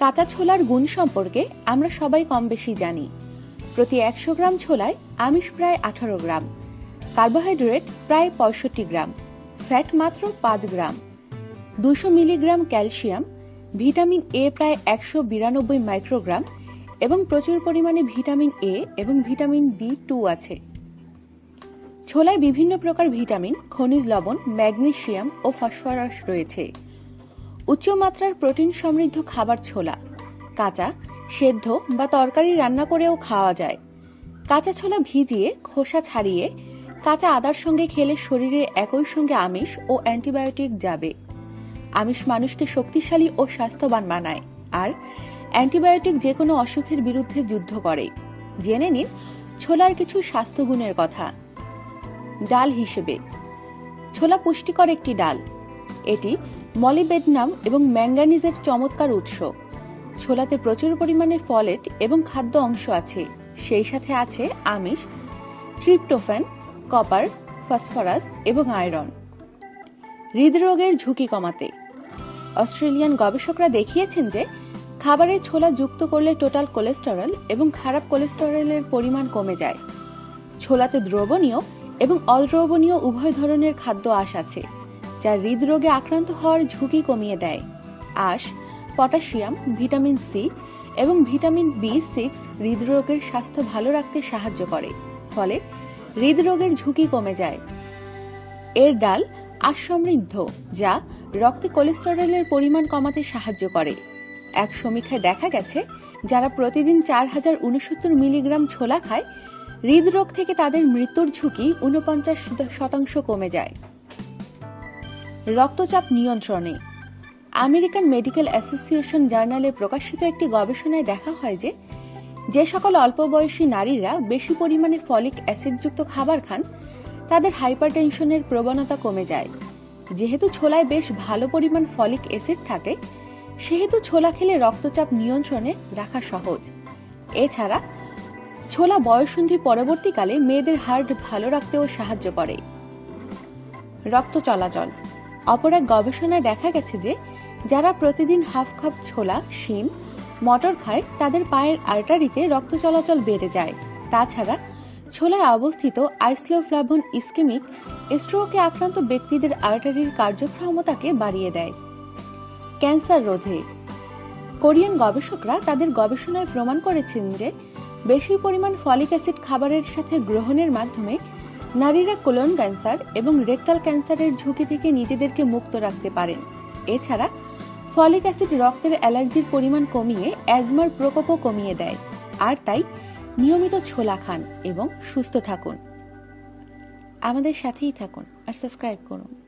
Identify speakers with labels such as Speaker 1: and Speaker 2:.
Speaker 1: কাঁচা ছোলার গুণ সম্পর্কে আমরা সবাই কম বেশি জানি। প্রতি একশো গ্রাম ছোলায় আমিষ প্রায় আঠারো গ্রাম, কার্বোহাইড্রেট প্রায় পঁয়ষট্টি গ্রাম, ফ্যাট মাত্র পাঁচ গ্রাম, দুশো মিলিগ্রাম ক্যালসিয়াম, ভিটামিন এ প্রায় একশো বিরানব্বই মাইক্রোগ্রাম এবং প্রচুর পরিমাণে ভিটামিন এ এবং ভিটামিন বি টু আছে। ছোলায় বিভিন্ন প্রকার ভিটামিন, খনিজ লবণ ম্যাগনেসিয়াম ও ফসফরাস রয়েছে। উচ্চমাত্রার প্রোটিন সমৃদ্ধ খাবার ছোলা। কাঁচা, সেদ্ধ বা তরকারি রান্না করেও খাওয়া যায়। কাঁচা ছোলা ভিজিয়ে, খোসা ছাড়িয়ে, কাঁচা আদার সঙ্গে খেলে শরীরে একই সঙ্গে আমিষ ও অ্যান্টিবায়োটিক যাবে। আমিষ মানুষকে শক্তিশালী ও স্বাস্থ্যবান বানায় আর অ্যান্টিবায়োটিক যে কোনো অসুখের বিরুদ্ধে যুদ্ধ করে। জেনে নিন ছোলার কিছু স্বাস্থ্যগুণের কথা। ডাল হিসেবে, ছোলা পুষ্টিকর একটি ডাল। এটি মলিবেডনাম এবং ম্যাঙ্গানিজের চমৎকার উৎস। ছোলাতে প্রচুর পরিমাণে ফলেট এবং খাদ্য অংশ আছে। সেই সাথে আছে আমিষ, ট্রিপ্টোফ্যান, কপার, ফসফরাস এবং আয়রন। হৃদরোগের ঝুঁকি কমাতে। অস্ট্রেলিয়ান গবেষকরা দেখিয়েছেন যে, খাবারে ছোলা যুক্ত করলে টোটাল কোলেস্টেরল এবং খারাপ কোলেস্টেরলের পরিমাণ কমে যায়। ছোলাতে দ্রবণীয় এবং অদ্রবণীয় উভয় ধরনের খাদ্য আঁশ আছে। যা হৃদরোগে আক্রান্ত হওয়ার ঝুঁকি কমিয়ে দেয়। আশ, পটাশিয়াম, ভিটামিন সি এবং ভিটামিন বি সিক্স হৃদরোগের স্বাস্থ্য ভালো রাখতে সাহায্য করে, ফলে হৃদরোগের ঝুঁকি কমে যায়। এর ডাল আশ সমৃদ্ধ, যা রক্তে কোলেস্টেরলের পরিমাণ কমাতে সাহায্য করে। এক সমীক্ষায় দেখা গেছে, যারা প্রতিদিন চার হাজার উনসত্তর মিলিগ্রাম ছোলা খায়, হৃদরোগ থেকে তাদের মৃত্যুর ঝুঁকি উনপঞ্চাশ শতাংশ কমে যায়। রক্তচাপ নিয়ন্ত্রণে। আমেরিকান মেডিকেল অ্যাসোসিয়েশন জার্নালে প্রকাশিত একটি গবেষণায় দেখা হয় যে যে সকল অল্প বয়সী নারীরা বেশি পরিমাণে ফলিক অ্যাসিডযুক্ত খাবার খান, তাদের হাইপারটেনশনের প্রবণতা কমে যায়। যেহেতু ছোলায় বেশ ভালো পরিমাণ ফলিক অ্যাসিড থাকে, সেহেতু ছোলা খেলে রক্তচাপ নিয়ন্ত্রণে রাখা সহজ। এছাড়া, ছোলা বয়সন্ধি পরবর্তীকালে মেয়েদের হার্ট ভালো রাখতেও সাহায্য করে। রক্ত চলাচল অপর এক গবেষণায় দেখা গেছে যে, যারা প্রতিদিন হাফ কাপ ছোলা, শিম, মটর খায়, তাদের পায়ের আর্টারিতে রক্ত চলাচল বেড়ে যায়। তাছাড়া, ছোলায় অবস্থিত আইসলোফ্লাভন ইস্কেমিক স্ট্রোকে আক্রান্ত ব্যক্তিদের আর্টারির কার্যক্ষমতাকে বাড়িয়ে দেয়। ক্যান্সার রোধে। কোরিয়ান গবেষকরা তাদের গবেষণায় প্রমাণ করেছেন যে, বেশি পরিমাণ ফলিক অ্যাসিড খাবারের সাথে গ্রহণের মাধ্যমে নারীরা কোলন ক্যান্সার এবং রেকটাল ক্যান্সারের ঝুঁকি থেকে নিজেদেরকে মুক্ত রাখতে পারেন। এছাড়া, ফলিক অ্যাসিড রক্তের অ্যালার্জির পরিমাণ কমিয়ে অ্যাজমার প্রকোপও কমিয়ে দেয়। আর তাই, নিয়মিত ছোলা খান এবং সুস্থ থাকুন। আমাদের সাথেই থাকুন আর সাবস্ক্রাইব করুন।